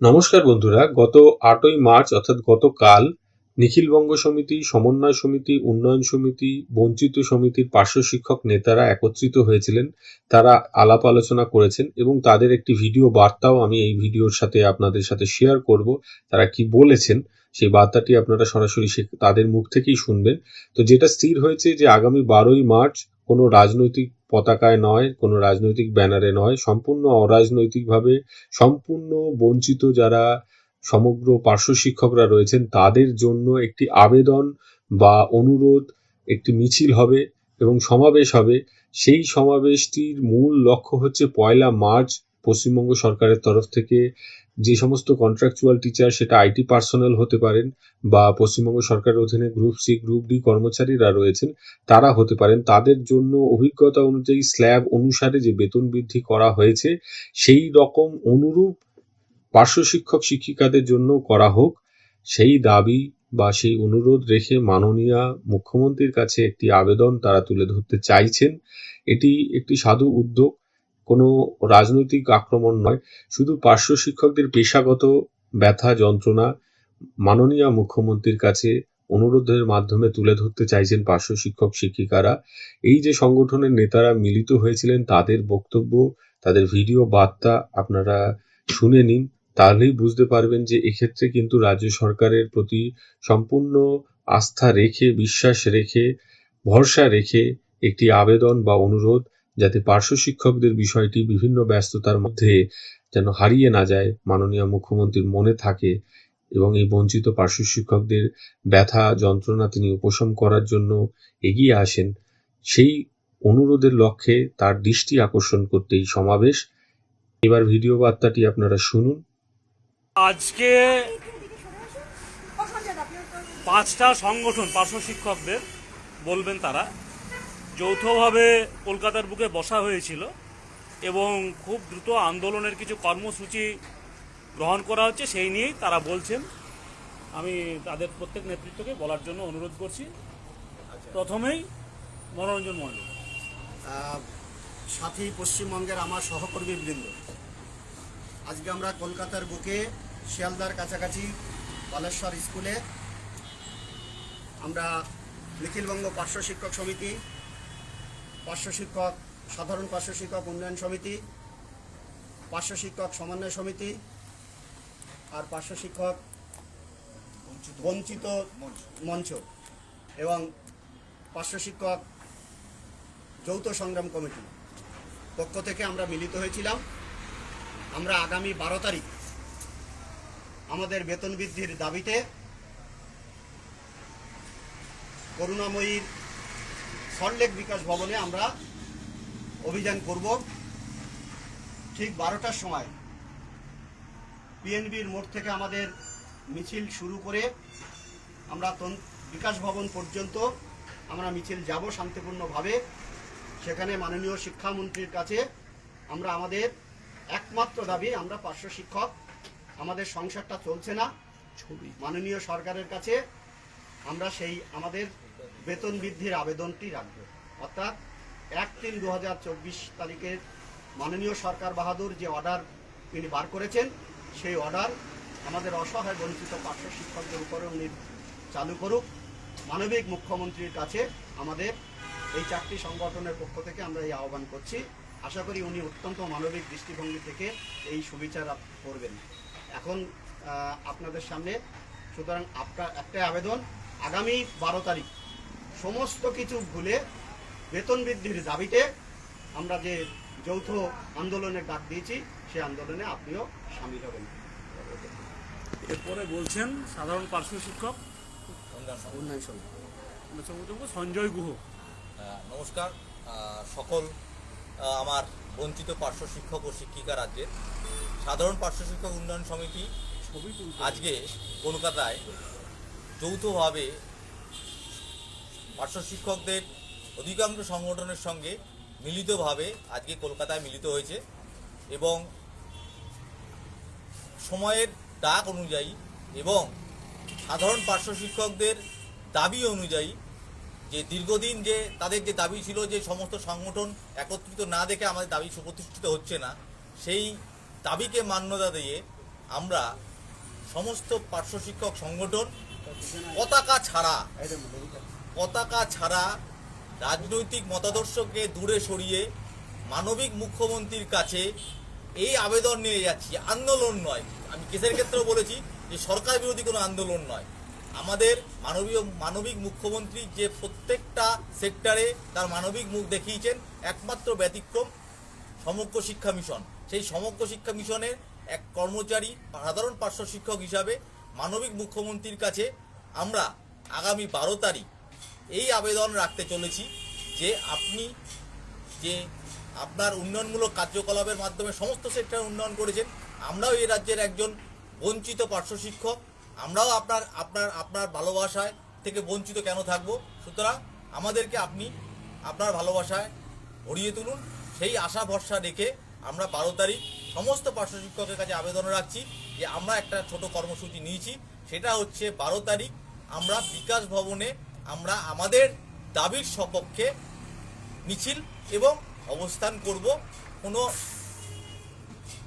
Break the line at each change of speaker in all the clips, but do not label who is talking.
নমস্কার বন্ধুরা, গত আটই মার্চ, অর্থাৎ গতকাল, নিখিলবঙ্গ সমিতি, সমন্বয় সমিতি, উন্নয়ন সমিতি, বঞ্চিত সমিতির পার্শ্ব শিক্ষক নেতারা একত্রিত হয়েছিলেন। তারা আলাপ আলোচনা করেছেন এবং তাদের একটি ভিডিও বার্তাও আমি এই ভিডিওর সাথে আপনাদের সাথে শেয়ার করব। তারা কি বলেছেন, সেই বার্তাটি আপনারা সরাসরি তাদের মুখ থেকেই শুনবেন। তো যেটা স্থির হয়েছে যে আগামী বারোই মার্চ কোনো রাজনৈতিক পতাকায় নয়, কোনো রাজনৈতিক ব্যানারে নয়, সম্পূর্ণ অরাজনৈতিকভাবে সম্পূর্ণ বঞ্চিত যারা সমগ্র পার্শ্ব শিক্ষকরা রয়েছেন, তাদের জন্য একটি আবেদন বা অনুরোধ, একটি মিছিল হবে এবং সমাবেশ হবে। সেই সমাবেশটির মূল লক্ষ্য হচ্ছে পয়লা মার্চ পশ্চিমবঙ্গ সরকারের তরফ থেকে যে সমস্ত কন্ট্রাকচুয়াল টিচার সেটা আইটি পার্সোনাল হতে পারেন বা পশ্চিমবঙ্গ সরকারের অধীনে গ্রুপ সি গ্রুপ ডি কর্মচারীরা রয়েছেন, তারা হতে পারেন। তাদের জন্য অভিজ্ঞতা অনুযায়ী স্ল্যাব অনুসারে যে বেতন বৃদ্ধি করা হয়েছে, সেই রকম অনুরূপ পার্শ্ব শিক্ষক শিক্ষিকাদের জন্য করা হোক, সেই দাবি বা সেই অনুরোধ রেখে মাননীয় মুখ্যমন্ত্রীর কাছে একটি আবেদন তারা তুলে ধরতে চাইছেন। এটি একটি সাধু উদ্যোগ। কোনো রাজনৈতিক আক্রমণ নয়, শুধু পার্শ্ব শিক্ষকদের পেশাগত ব্যথা যন্ত্রণা মাননীয় মুখ্যমন্ত্রীর কাছে অনুরোধের মাধ্যমে তুলে ধরতে চাইছেন পার্শ্ব শিক্ষক শিক্ষিকারা। এই যে সংগঠনের নেতারা মিলিত হয়েছিলেন, তাদের বক্তব্য, তাদের ভিডিও বার্তা আপনারা শুনে নিন, তাহলেই বুঝতে পারবেন যে এক্ষেত্রে কিন্তু রাজ্য সরকারের প্রতি সম্পূর্ণ আস্থা রেখে, বিশ্বাস রেখে, ভরসা রেখে একটি আবেদন বা অনুরোধ যাতে পার্শ্ব শিক্ষকদের বিষয়টি বিভিন্ন ব্যস্ততার মধ্যে যেন হারিয়ে না যায়, মাননীয় মুখ্যমন্ত্রীর মনে থাকে এবং এই বঞ্চিত পার্শ্ব শিক্ষকদের ব্যথা যন্ত্রণা তিনি উপশম করার জন্য এগিয়ে আসেন, সেই অনুরোধের লক্ষ্যে তার দৃষ্টি আকর্ষণ করতে এই সমাবেশ। এবার ভিডিও বার্তাটি আপনারা শুনুন।
আজকে পাঁচটা সংগঠন, পার্শ্ব শিক্ষকদের বলবেন তারা যৌথভাবে কলকাতার বুকে বসা হয়েছিল এবং খুব দ্রুত আন্দোলনের কিছু কর্মসূচি গ্রহণ করা হচ্ছে সেই নিয়েই তারা বলছেন। আমি তাদের প্রত্যেক নেতৃত্বকে বলার জন্য অনুরোধ করছি। প্রথমেই মনোরঞ্জন মণ্ডল।
আহ, সাথী পশ্চিমবঙ্গের আমার সহকর্মী বৃন্দ আজকে আমরা কলকাতার বুকে শিয়ালদার কাছাকাছি বালেশ্বর স্কুলে আমরা নিখিলবঙ্গ পার্শ্ব শিক্ষক সমিতি পার্শ্ব শিক্ষক, সাধারণ পার্শ্ব শিক্ষক উন্নয়ন সমিতি, পার্শ্ব শিক্ষক সমন্বয় সমিতি, আর পার্শ্ব শিক্ষক বঞ্চিত মঞ্চ এবং পার্শ্ব শিক্ষক যৌথ সংগ্রাম কমিটি পক্ষ থেকে আমরা মিলিত হয়েছিলাম। আমরা আগামী বারো তারিখ আমাদের বেতন বৃদ্ধির দাবিতে করুণাময়ীর সল্টলেক বিকাশ ভবনে আমরা অভিযান করব। ঠিক বারোটার সময় পিএনবির মোড় থেকে আমাদের মিছিল শুরু করে আমরা বিকাশ ভবন পর্যন্ত আমরা মিছিল যাব শান্তিপূর্ণভাবে। সেখানে মাননীয় শিক্ষামন্ত্রীর কাছে আমরা আমাদের একমাত্র দাবি আমরা পার্শ্ব শিক্ষক আমাদের সংসারটা চলছে না। মাননীয় সরকারের কাছে আমরা সেই আমাদের বেতন বৃদ্ধির আবেদনটি রাখবে। অর্থাৎ এক তিন দু তারিখের মাননীয় সরকার বাহাদুর যে অর্ডার তিনি বার করেছেন, সেই অর্ডার আমাদের অসহায় বঞ্চিত পার্শ্ব শিক্ষকদের উপরে উনি চালু করুক। মানবিক মুখ্যমন্ত্রীর কাছে আমাদের এই চারটি সংগঠনের পক্ষ থেকে আমরা এই আহ্বান করছি। আশা করি উনি অত্যন্ত মানবিক দৃষ্টিভঙ্গি থেকে এই সুবিচার করবেন। এখন আপনাদের সামনে, সুতরাং আপনার একটাই আবেদন, আগামী বারো তারিখ সমস্ত কিছু ভুলে বেতন বৃদ্ধির দাবিতে আমরা যে যৌথ আন্দোলনের ডাক দিয়েছি সেই আন্দোলনে আপনিও সামিল হবেন।
এরপরে বলছেন সাধারণ পার্শ্ব শিক্ষক। সঞ্জয় গুহ।
নমস্কার। সকল আমার বঞ্চিত পার্শ্ব শিক্ষক ও শিক্ষিকা রাজ্যের সাধারণ পার্শ্ব শিক্ষক উন্নয়ন সমিতি আজকে কলকাতায় যৌথভাবে পার্শ্ব শিক্ষকদের অধিকাংশ সংগঠনের সঙ্গে মিলিতভাবে আজকে কলকাতায় মিলিত হয়েছে এবং সময়ের ডাক অনুযায়ী এবং সাধারণ পার্শ্ব শিক্ষকদের দাবি অনুযায়ী যে দীর্ঘদিন যে তাদের যে দাবি ছিল যে সমস্ত সংগঠন একত্রিত না দেখে আমাদের দাবি সুপ্রতিষ্ঠিত হচ্ছে না, সেই দাবিকে মান্যতা দিয়ে আমরা সমস্ত পার্শ্ব শিক্ষক সংগঠন পতাকা ছাড়া পতাকা ছাড়া রাজনৈতিক মতাদর্শকে দূরে সরিয়ে মানবিক মুখ্যমন্ত্রীর কাছে এই আবেদন নিয়ে যাচ্ছি। আন্দোলন নয়। আমি কেসের ক্ষেত্রেও বলেছি যে সরকার বিরোধী কোনো আন্দোলন নয়। আমাদের মানবীয়, মানবিক মুখ্যমন্ত্রী যে প্রত্যেকটা সেক্টরে তার মানবিক মুখ দেখিয়েছেন, একমাত্র ব্যতিক্রম সমগ্র শিক্ষা মিশন। সেই সমগ্র শিক্ষা মিশনের এক কর্মচারী, সাধারণ পার্শ্ব শিক্ষক হিসাবে মানবিক মুখ্যমন্ত্রীর কাছে আমরা আগামী বারো তারিখ এই আবেদন রাখতে চলেছি যে আপনি যে আপনার উন্নয়নমূলক কার্যকলাপের মাধ্যমে সমস্ত সেক্টর উন্নয়ন করেছেন, আমরাও এই রাজ্যের একজন বঞ্চিত পার্শ্ব শিক্ষক, আমরাও আপনার আপনার আপনার ভালোবাসায় থেকে বঞ্চিত কেন থাকব? সুতরাং আমাদেরকে আপনি আপনার ভালোবাসায় ভরিয়ে তুলুন। সেই আশা, ভরসা রেখে আমরা বারো তারিখ সমস্ত পার্শ্ব শিক্ষকের কাছে আবেদন রাখছি যে আমরা একটা ছোট কর্মসূচি নিয়েছি। সেটা হচ্ছে বারো তারিখ আমরা বিকাশ ভবনে আমরা আমাদের দাবির সপক্ষে মিছিল এবং অবস্থান করব। কোনো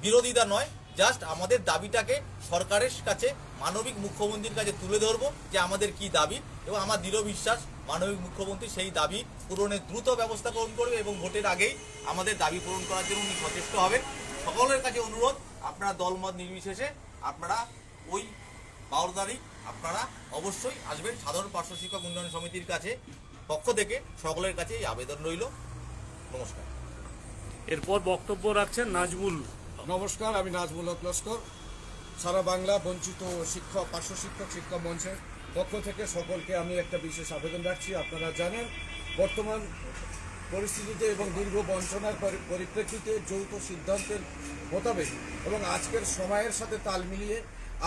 বিরোধিতা নয়, জাস্ট আমাদের দাবিটাকে সরকারের কাছে, মানবিক মুখ্যমন্ত্রীর কাছে তুলে ধরব যে আমাদের কি দাবি এবং আমার দৃঢ় বিশ্বাস মানবিক মুখ্যমন্ত্রী সেই দাবি পূরণের দ্রুত ব্যবস্থা গ্রহণ করবে এবং ভোটের আগেই আমাদের দাবি পূরণ করার জন্য উনি সচেষ্ট হবেন। সকলের কাছে অনুরোধ, আপনারা দলমত নির্বিশেষে আপনারা ওই বারো তারিখ আপনারা অবশ্যই আসবেন সাধারণ পার্শ্ব শিক্ষক উন্নয়ন সমিতির কাছে পক্ষ থেকে সকলের কাছে এই আবেদন রইল। নমস্কার।
এরপর বক্তব্য রাখছেন নাজমুল।
নমস্কার আমি নাজমুল হক লস্কর। সারা বাংলা বঞ্চিত শিক্ষক পার্শ্ব শিক্ষক শিক্ষা মঞ্চের পক্ষ থেকে সকলকে আমি একটা বিশেষ আবেদন রাখছি। আপনারা জানেন বর্তমান পরিস্থিতিতে এবং দীর্ঘ বঞ্চনার পরিপ্রেক্ষিতে যৌথ সিদ্ধান্তের মোতাবেক এবং আজকের সময়ের সাথে তাল মিলিয়ে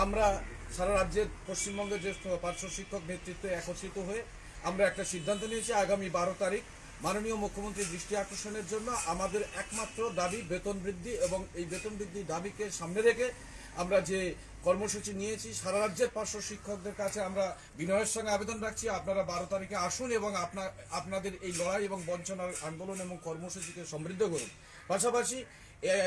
আমরা সারা রাজ্যের পশ্চিমবঙ্গের যে পার্শ্ব শিক্ষক নেতৃত্বে একত্রিত হয়ে আমরা একটা সিদ্ধান্ত নিয়েছি, আগামী বারো তারিখ মাননীয় মুখ্যমন্ত্রীর দৃষ্টি আকর্ষণের জন্য আমাদের একমাত্র দাবি বেতন বৃদ্ধি এবং এই বেতন বৃদ্ধি দাবিকে সামনে রেখে আমরা যে কর্মসূচি নিয়েছি, সারা রাজ্যের পার্শ্ব শিক্ষকদের কাছে আমরা বিনয়ের সঙ্গে আবেদন রাখছি। আপনারা বারো তারিখে আসুন এবং আপনার আপনাদের এই লড়াই এবং বঞ্চনার আন্দোলন এবং কর্মসূচিকে সমৃদ্ধ করুন। পাশাপাশি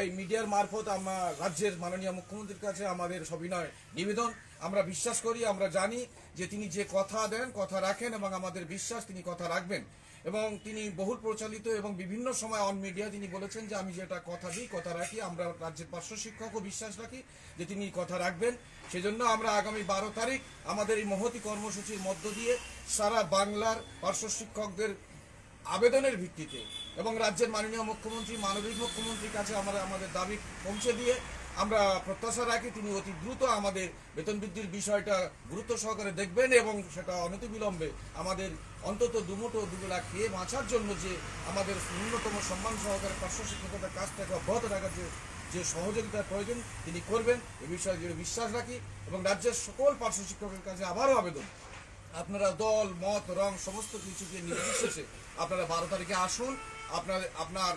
এই মিডিয়ার মারফত আমার রাজ্যের মাননীয় মুখ্যমন্ত্রীর কাছে আমাদের সবিনয় নিবেদন আমরা বিশ্বাস করি, আমরা জানি যে তিনি যে কথা দেন, কথা রাখেন এবং আমাদের বিশ্বাস তিনি কথা রাখবেন। এবং তিনি বহুল প্রচলিত এবং বিভিন্ন সময় অন মিডিয়া তিনি বলেছেন যে আমি যেটা কথা দিই, কথা রাখি। আমরা রাজ্যের পার্শ্ব শিক্ষকও বিশ্বাস রাখি যে তিনি কথা রাখবেন। সেজন্য আমরা আগামী বারো তারিখ আমাদের এই মহতি কর্মসূচির মধ্য দিয়ে সারা বাংলার পার্শ্ব শিক্ষকদের আবেদনের ভিত্তিতে এবং রাজ্যের মাননীয় মুখ্যমন্ত্রী, মানবিক মুখ্যমন্ত্রীর কাছে আমরা আমাদের দাবি পৌঁছে দিয়ে আমরা প্রত্যাশা রাখি তিনি অতি দ্রুত আমাদের বেতন বৃদ্ধির বিষয়টা গুরুত্ব সহকারে দেখবেন এবং সেটা অনতিবিলম্বে আমাদের অন্তত দুমুটো দুবেলা খেয়ে বাঁচার জন্য যে আমাদের ন্যূনতম সম্মান সহকারে পার্শ্ব শিক্ষকতার কাজটাকে অব্যাহত রাখার যে যে সহযোগিতার প্রয়োজন তিনি করবেন, এ বিষয়ে দৃঢ় বিশ্বাস রাখি এবং রাজ্যের সকল পার্শ্ব শিক্ষকের কাছে আবারও আবেদন। আপনারা দল, মত, রং, সমস্ত কিছুকে নির্বিশেষে আপনারা বারো তারিখে আসুন আপনার আপনার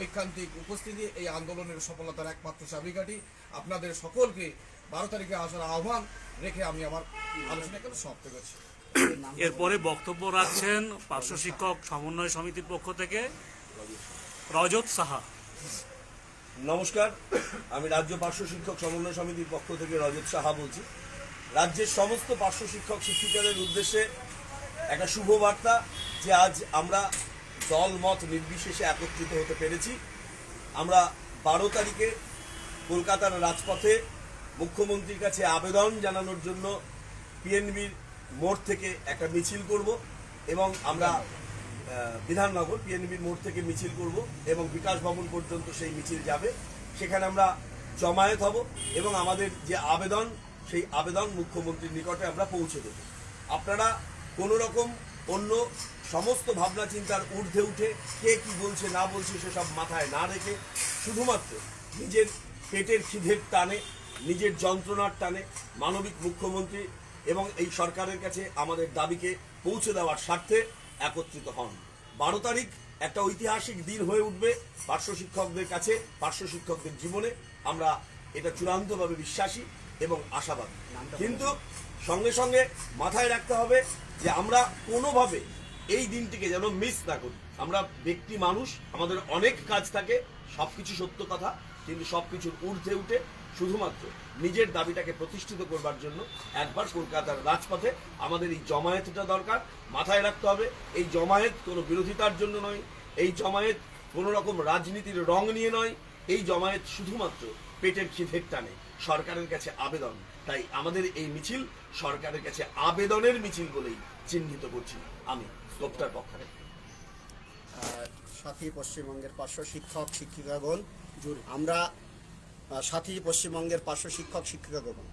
ঐকান্তিক উপস্থিতি এই আন্দোলনের সফলতার একমাত্র চাবিকাঠি। আপনাদের সকলকে বারো তারিখে আসার আহ্বান রেখে আমি আমার আলোচনা এখানে সমাপ্ত করছি।
এরপরে বক্তব্য রাখছেন পার্শ্ব শিক্ষক সমন্বয় সমিতির পক্ষ থেকে রজত সাহা।
নমস্কার আমি রাজ্য পার্শ্ব শিক্ষক সমন্বয় সমিতির পক্ষ থেকে রজত সাহা বলছি। রাজ্যের সমস্ত পার্শ্ব শিক্ষক শিক্ষিকাদের উদ্দেশ্যে একটা শুভ বার্তা যে আজ আমরা দল মত নির্বিশেষে একত্রিত হতে পেরেছি। আমরা বারো তারিখে কলকাতার রাজপথে মুখ্যমন্ত্রীর কাছে আবেদন জানানোর জন্য পিএনবির মোড় থেকে একটা মিছিল করব এবং আমরা বিধাননগর পিএনবির মোড় থেকে মিছিল করব এবং বিকাশ ভবন পর্যন্ত সেই মিছিল যাবে। সেখানে আমরা জমায়েত হব এবং আমাদের যে আবেদন, সেই আবেদন মুখ্যমন্ত্রীর নিকটে আমরা পৌঁছে দেব। আপনারা কোনো রকম অন্য সমস্ত ভাবনা চিন্তার ঊর্ধ্বে উঠে কে কি বলছে না বলছে সেসব মাথায় না রেখে শুধুমাত্র নিজের পেটের খিদের টানে নিজের যন্ত্রণার টানে মানবিক মুখ্যমন্ত্রী এবং এই সরকারের কাছে আমাদের দাবিকে পৌঁছে দেওয়ার স্বার্থে একত্রিত হন। বারো তারিখ একটা ঐতিহাসিক দিন হয়ে উঠবে পার্শ্ব শিক্ষকদের কাছে পার্শ্ব শিক্ষকদের জীবনে। আমরা এটা চূড়ান্তভাবে বিশ্বাসী এবং আশাবাদী। কিন্তু সঙ্গে সঙ্গে মাথায় রাখতে হবে যে আমরা কোনোভাবে এই দিনটিকে যেন মিস না করি। আমরা ব্যক্তি মানুষ, আমাদের অনেক কাজ থাকে, সবকিছু সত্য কথা, কিন্তু সবকিছুর ঊর্ধ্বে উঠে শুধুমাত্র নিজের দাবিটাকে প্রতিষ্ঠিত করবার জন্য একবার কলকাতার রাজপথে আমাদের এই জমায়েতটা দরকার, মাথায় রাখতে হবে, এই জমায়েত কোনো বিরোধিতার জন্য নয়, এই জমায়েত কোনো রকম রাজনীতির রং নিয়ে নয়, এই জমায়েত শুধুমাত্র পেটের খিদের টানে, সরকারের কাছে আবেদন। তাই আমাদের এই মিছিল সরকারের কাছে আবেদনের মিছিল বলেই চিহ্নিত করছি। আমি স্কোপটার পক্ষে
সাথী পশ্চিমবঙ্গের পার্শ্ব শিক্ষক শিক্ষিকাগণ আমরা সাথী পশ্চিমবঙ্গের পার্শ্ব শিক্ষক শিক্ষিকাগণ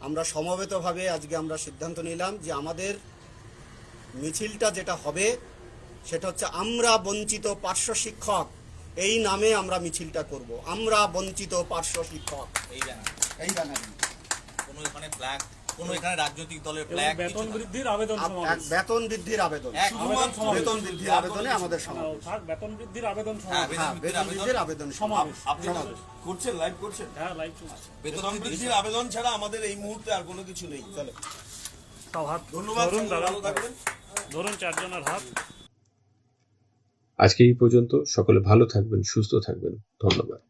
আমরা সমবেতভাবে আজকে আমরা সিদ্ধান্ত নিলাম যে আমাদের মিছিলটা যেটা হবে সেটা হচ্ছে আমরা বঞ্চিত পার্শ্ব শিক্ষক এই নামে আমরা মিছিলটা করব। আমরা বঞ্চিত পার্শ্ব শিক্ষক
এই জানা
এই ব্যানারে
কোনো এখানে ফ্ল্যাগ কোনো এখানে রাজনৈতিক দলের ফ্ল্যাগ
বেতন বৃদ্ধির আবেদন
আপ-
সমাবেশ।
এক বেতন বৃদ্ধির আবেদন।
এক
আবেদন সমাবেশ।
বেতন বৃদ্ধির আবেদনে আমাদের সমাবেশ।
বেতন বৃদ্ধির আবেদন সমাবেশ।
বেতন বৃদ্ধির আবেদন
সমাবেশ।
আপনি করছেন লাইভ করছেন।
হ্যাঁ লাইভ চলছে
বেতন বৃদ্ধির আবেদন ছাড়া আমাদের এই মুহূর্তে আর কোনো কিছু নেই। চলো। ধন্যবাদ
ধরুন
সকলে
দাদা। ধরুন চারজনের হাত।
আজকে এই পর্যন্ত সকলে ভালো থাকবেন সুস্থ থাকবেন। ধন্যবাদ।